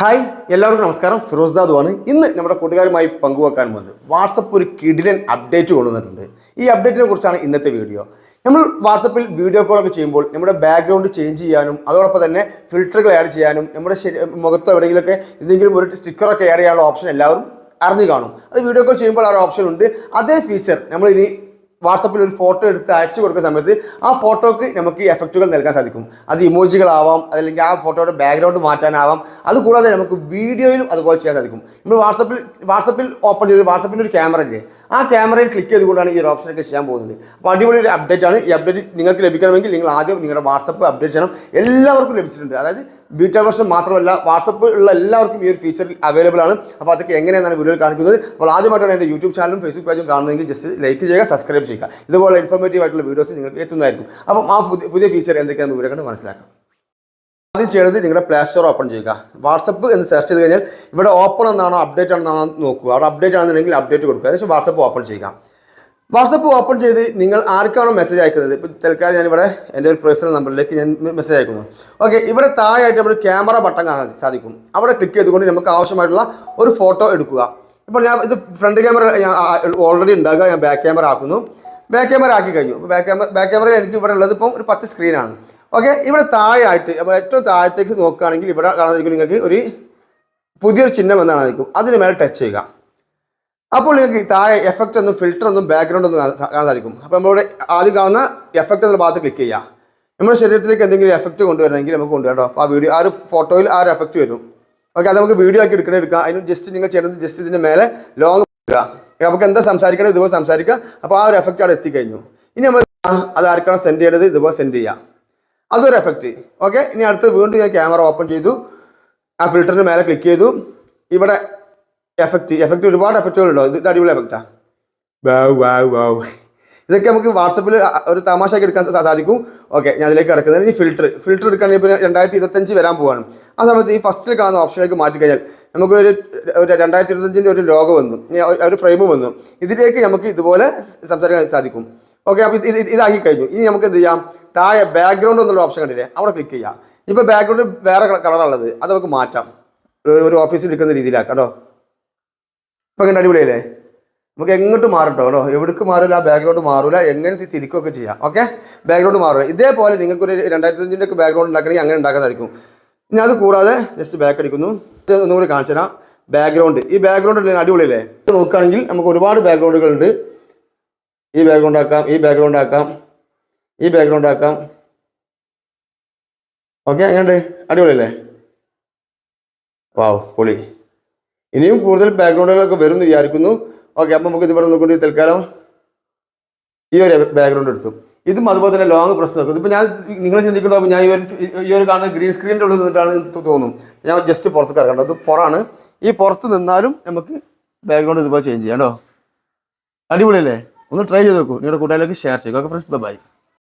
Hi എല്ലാവർക്കും നമസ്കാരം. ഫിറോസ് ദാദു ആണ് ഇന്ന് നമ്മുടെ കൂട്ടുകാരുമായി പങ്കുവെക്കാൻ വന്നത് വാട്സപ്പ് ഒരു കിടിലൻ അപ്ഡേറ്റ് കൊണ്ടുവന്നിട്ടുണ്ട്. ഈ അപ്ഡേറ്റിനെ കുറിച്ചാണ് ഇന്നത്തെ വീഡിയോ. നമ്മൾ വാട്സപ്പിൽ വീഡിയോ കോളൊക്കെ ചെയ്യുമ്പോൾ നമ്മുടെ ബാക്ക്ഗ്രൗണ്ട് ചേഞ്ച് ചെയ്യാനും അതോടൊപ്പം തന്നെ ഫിൽറ്ററുകൾ ആഡ് ചെയ്യാനും നമ്മുടെ മുഖത്തോ എവിടെയെങ്കിലുമൊക്കെ എന്തെങ്കിലും ഒരു സ്റ്റിക്കറൊക്കെ ആഡ് ചെയ്യാനുള്ള ഓപ്ഷൻ എല്ലാവരും അറിഞ്ഞു കാണും. അത് വീഡിയോ കോൾ ചെയ്യുമ്പോൾ ആ ഒരു ഓപ്ഷൻ ഉണ്ട്. അതേ ഫീച്ചർ നമ്മൾ ഇനി വാട്സപ്പിൽ ഒരു ഫോട്ടോ എടുത്ത് അയച്ചു കൊടുക്കുന്ന സമയത്ത് ആ ഫോട്ടോക്ക് നമുക്ക് എഫക്റ്റുകൾ നൽകാൻ സാധിക്കും. അത് ഇമോജികളാവാം അല്ലെങ്കിൽ ആ ഫോട്ടോയുടെ ബാക്ക്ഗ്രൗണ്ട് മാറ്റാനാവാം. അതുകൂടാതെ നമുക്ക് വീഡിയോയിലും അതുപോലെ ചെയ്യാൻ സാധിക്കും. നമ്മൾ വാട്സപ്പിൽ വാട്സപ്പിൽ ഓപ്പൺ ചെയ്ത് വാട്സപ്പിന്റെ ഒരു ക്യാമറ ഇല്ലേ? ആ ക്യാമറയിൽ ക്ലിക്ക് ചെയ്തുകൊണ്ടാണ് ഈ ഒരു ഓപ്ഷനൊക്കെ ചെയ്യാൻ പോകുന്നത്. അപ്പോൾ അടിപൊളി ഒരു അപ്ഡേറ്റ് ആണ്. ഈ അപ്ഡേറ്റ് നിങ്ങൾക്ക് ലഭിക്കണമെങ്കിൽ നിങ്ങൾ ആദ്യം നിങ്ങളുടെ വാട്സപ്പ് അപ്ഡേറ്റ് ചെയ്യണം. എല്ലാവർക്കും ലഭിച്ചിട്ടുണ്ട്. അതായത് ബീറ്റ വെർഷൻ മാത്രമല്ല വാട്സപ്പ് ഉള്ള എല്ലാവർക്കും ഈ ഒരു ഫീച്ചർ അവൈലബിൾ ആണ്. അപ്പോൾ അതൊക്കെ എങ്ങനെയാണ് വീഡിയോയിൽ കാണിക്കുന്നത്. അപ്പോൾ ആദ്യമായിട്ടാണ് എന്റെ യൂട്യൂബ് ചാനലും ഫേസ്ബുക്ക് പേജും കാണുന്നതെങ്കിൽ ജസ്റ്റ് ലൈക്ക് ചെയ്യുക സബ്സ്ക്രൈബ് ചെയ്യുക. ഇതുപോലെ ഇൻഫോർമേറ്റീവ് ആയിട്ടുള്ള വീഡിയോസ് നിങ്ങൾക്ക് എത്തുന്നതായിരിക്കും. അപ്പം ആ പുതിയ പുതിയ ഫീച്ചർ എന്തൊക്കെയാണെന്ന് വിവരങ്ങൾ മനസ്സിലാക്കാം. ആദ്യം ചെയ്യേണ്ടത് നിങ്ങളുടെ പ്ലേ സ്റ്റോർ ഓപ്പൺ ചെയ്യുക. വാട്സപ്പ് എന്ന് സെർച്ച് ചെയ്ത് കഴിഞ്ഞാൽ ഇവിടെ ഓപ്പൺ എന്നാണോ അപ്ഡേറ്റ് ആണെന്നാണോ നോക്കുക. അവിടെ അപ്ഡേറ്റ് ആണെന്നുണ്ടെങ്കിൽ അപ്ഡേറ്റ് കൊടുക്കുക. ഏകദേശം വാട്സപ്പ് ഓപ്പൺ ചെയ്യുക. വാട്സപ്പ് ഓപ്പൺ ചെയ്ത് നിങ്ങൾ ആർക്കാണോ മെസ്സേജ് അയക്കുന്നത്? ഇപ്പോൾ തൽക്കാലം ഞാനിവിടെ എന്റെ ഒരു പേഴ്സണൽ നമ്പറിലേക്ക് ഞാൻ മെസ്സേജ് അയക്കുന്നു. ഓക്കെ ഇവിടെ താഴെയായിട്ട് നമ്മൾ ക്യാമറ ബട്ടൺ കാണാൻ സാധിക്കും. അവിടെ ക്ലിക്ക് ചെയ്തുകൊണ്ട് നമുക്ക് ആവശ്യമായിട്ടുള്ള ഒരു ഫോട്ടോ എടുക്കുക. ഇപ്പോൾ ഞാൻ ഇത് ഫ്രണ്ട് ക്യാമറ ഞാൻ ഓൾറെഡി ഉണ്ടാകുക ഞാൻ ബാക്ക് ക്യാമറ ആക്കുന്നു. ബാക്ക് ക്യാമറ ആക്കി കഴിഞ്ഞു. ബാക്ക് ക്യാമറ ബാക്ക് ക്യാമറയിൽ എനിക്ക് ഇവിടെ ഉള്ളത് ഇപ്പം ഒരു പച്ച സ്ക്രീനാണ് ഓക്കെ ഇവിടെ താഴെയായിട്ട് നമ്മൾ ഏറ്റവും താഴത്തേക്ക് നോക്കുകയാണെങ്കിൽ ഇവിടെ കാണാതിരിക്കും നിങ്ങൾക്ക് ഒരു പുതിയൊരു ചിഹ്നം എന്നാണ് നിൽക്കും അതിന് മേലെ ടച്ച് ചെയ്യുക. അപ്പോൾ നിങ്ങൾക്ക് താഴെ എഫക്റ്റ് ഒന്നും ഫിൽറ്റർ ഒന്നും ബാക്ക്ഗ്രൗണ്ട് ഒന്നും കാണാൻ സാധിക്കും അപ്പോൾ നമ്മളിവിടെ ആദ്യം കാണുന്ന എഫക്റ്റ് എന്ന ഭാഗത്ത് ക്ലിക്ക് ചെയ്യുക. നമ്മുടെ ശരീരത്തിലേക്ക് എന്തെങ്കിലും എഫക്റ്റ് കൊണ്ടുവരണമെങ്കിൽ നമുക്ക് കൊണ്ടുവരാം അപ്പോൾ ആ വീഡിയോ ആ ഒരു ഫോട്ടോയിൽ ആ ഒരു എഫക്റ്റ് വരും. ഓക്കെ അത് നമുക്ക് വീഡിയോ ആക്കി എടുക്കണേ എടുക്കാം. അതിന് ജസ്റ്റ് നിങ്ങൾ ചെയ്യുന്നത് ജസ്റ്റ് ഇതിന്റെ മേലെ ലോങ് എടുക്കുക നമുക്ക് എന്താ സംസാരിക്കണം ഇതുപോലെ സംസാരിക്കുക. അപ്പോൾ ആ ഒരു എഫക്റ്റ് അവിടെ എത്തിക്കഴിഞ്ഞു. ഇനി നമ്മൾ അത് ആർക്കാണ് സെൻഡ് ചെയ്യേണ്ടത്? ഇതുപോലെ സെൻഡ് ചെയ്യാം അതൊരു എഫക്റ്റ് ഓക്കെ ഇനി അടുത്ത് വീണ്ടും ഞാൻ ക്യാമറ ഓപ്പൺ ചെയ്തു. ആ ഫിൽറ്ററിന് മേലെ ക്ലിക്ക് ചെയ്തു. ഇവിടെ എഫക്റ്റ് എഫക്റ്റ് ഒരുപാട് എഫക്റ്റുകൾ ഉണ്ടോ ഇത് അടിപൊളി എഫക്റ്റാ വാവ് വാവ് വാവ് ഇതൊക്കെ നമുക്ക് വാട്സപ്പിൽ ഒരു തമാശയ്ക്ക് എടുക്കാൻ സാധിക്കും. ഓക്കെ ഞാൻ അതിലേക്ക് കിടക്കുന്നത്. ഇനി ഫിൽറ്റർ ഫിൽറ്റർ എടുക്കുകയാണെങ്കിൽ ഇപ്പോൾ രണ്ടായിരത്തി ഇരുപത്തഞ്ച് വരാൻ പോവാണ്. ആ സമയത്ത് ഈ ഫസ്റ്റിൽ കാണുന്ന ഓപ്ഷനിലേക്ക് മാറ്റി കഴിഞ്ഞാൽ നമുക്ക് ഒരു ഒരു രണ്ടായിരത്തി ഇരുപത്തഞ്ചിന്റെ ഒരു ലോഗോ വന്നു. ഒരു- ഫ്രെയിം വന്നു. ഇതിലേക്ക് നമുക്ക് ഇതുപോലെ സംസാരിക്കാൻ സാധിക്കും. ഓക്കെ അപ്പോൾ ഇത് ഇതാക്കി കഴിഞ്ഞു. ഇനി നമുക്ക് എന്ത് ചെയ്യാം? താഴെ ബാക്ക്ഗ്രൗണ്ട് എന്നുള്ള ഓപ്ഷൻ കണ്ടില്ലേ? അവിടെ ക്ലിക്ക് ചെയ്യാം. ഇപ്പോൾ ബാക്ക്ഗ്രൗണ്ട് വേറെ കളറാണുള്ളത് അത് നമുക്ക് മാറ്റാം. ഒരു- ഓഫീസിൽ നിൽക്കുന്ന രീതിയിലാക്കാം കേട്ടോ. ഇപ്പം ഇങ്ങനെ അടിപൊളിയല്ലേ? നമുക്ക് എങ്ങോട്ട് മാറട്ടോ കേട്ടോ. എവിടേക്ക് മാറില്ല ബാക്ക്ഗ്രൗണ്ട് മാറൂല. എങ്ങനെ തിരിക്കുകയൊക്കെ ചെയ്യാം ഓക്കെ ബാക്ക്ഗ്രൗണ്ട് മാറില്ല ഇതേപോലെ നിങ്ങൾക്ക് ഒരു രണ്ടായിരത്തി അഞ്ചിന്റെ ഒക്കെ ബാക്ക്ഗ്രൗണ്ട് ഉണ്ടാക്കണമെങ്കിൽ അങ്ങനെ ഉണ്ടാക്കുന്നതായിരിക്കും. ഞാൻ അത് കൂടാതെ ജസ്റ്റ് ബാക്ക് അടിക്കുന്നു. ഇത് ഒന്നുകൂടി കാണിച്ചു തരാം. ബാക്ക്ഗ്രൗണ്ട് ഈ ബാക്ക്ഗ്രൗണ്ട് അടിപൊളിയല്ലേ? നോക്കുകയാണെങ്കിൽ നമുക്ക് ഒരുപാട് ബാക്ക്ഗ്രൗണ്ടുകളുണ്ട് ഈ ബാക്ക്ഗ്രൗണ്ട് ആക്കാം ഈ ബാക്ക്ഗ്രൗണ്ട് ആക്കാം. ഈ ബാക്ക്ഗ്രൗണ്ട് ആക്കാം. ഓക്കെ എങ്ങനെയുണ്ട്? അടിപൊളിയല്ലേ? വാവ് പൊളി. ഇനിയും കൂടുതൽ ബാക്ക്ഗ്രൗണ്ടുകളൊക്കെ വരും എന്ന് വിചാരിക്കുന്നു. ഓക്കെ അപ്പം നമുക്ക് ഇതിവിടെ നോക്കിയിട്ട് തൽക്കാലം. ഈ ഒരു ബാക്ക്ഗ്രൗണ്ട് എടുത്തു. ഇതും അതുപോലെ തന്നെ ലോങ് പ്രസ് നോക്കും ഇപ്പം ഞാൻ നിങ്ങൾ ചിന്തിക്കുന്നുണ്ടാവും ഞാൻ ഈ ഒരു ഈ ഒരു കാണുന്ന ഗ്രീൻ സ്ക്രീനിന്റെ ഉള്ളിൽ നിന്നിട്ടാണ് തോന്നും. ഞാൻ ജസ്റ്റ് പുറത്ത് ഇറങ്ങേണ്ടത് അത് പുറമാണ്. ഈ പുറത്ത് നിന്നാലും നമുക്ക് ബാക്ക്ഗ്രൗണ്ട് ഇതുപോലെ ചേഞ്ച് ചെയ്യാം കേട്ടോ. അടിപൊളിയല്ലേ? ഒന്ന് ട്രൈ ചെയ്ത് നോക്കൂ. നിങ്ങളുടെ കൂട്ടുകാരിലേക്ക് ഷെയർ ചെയ്യുക. Okay friends bye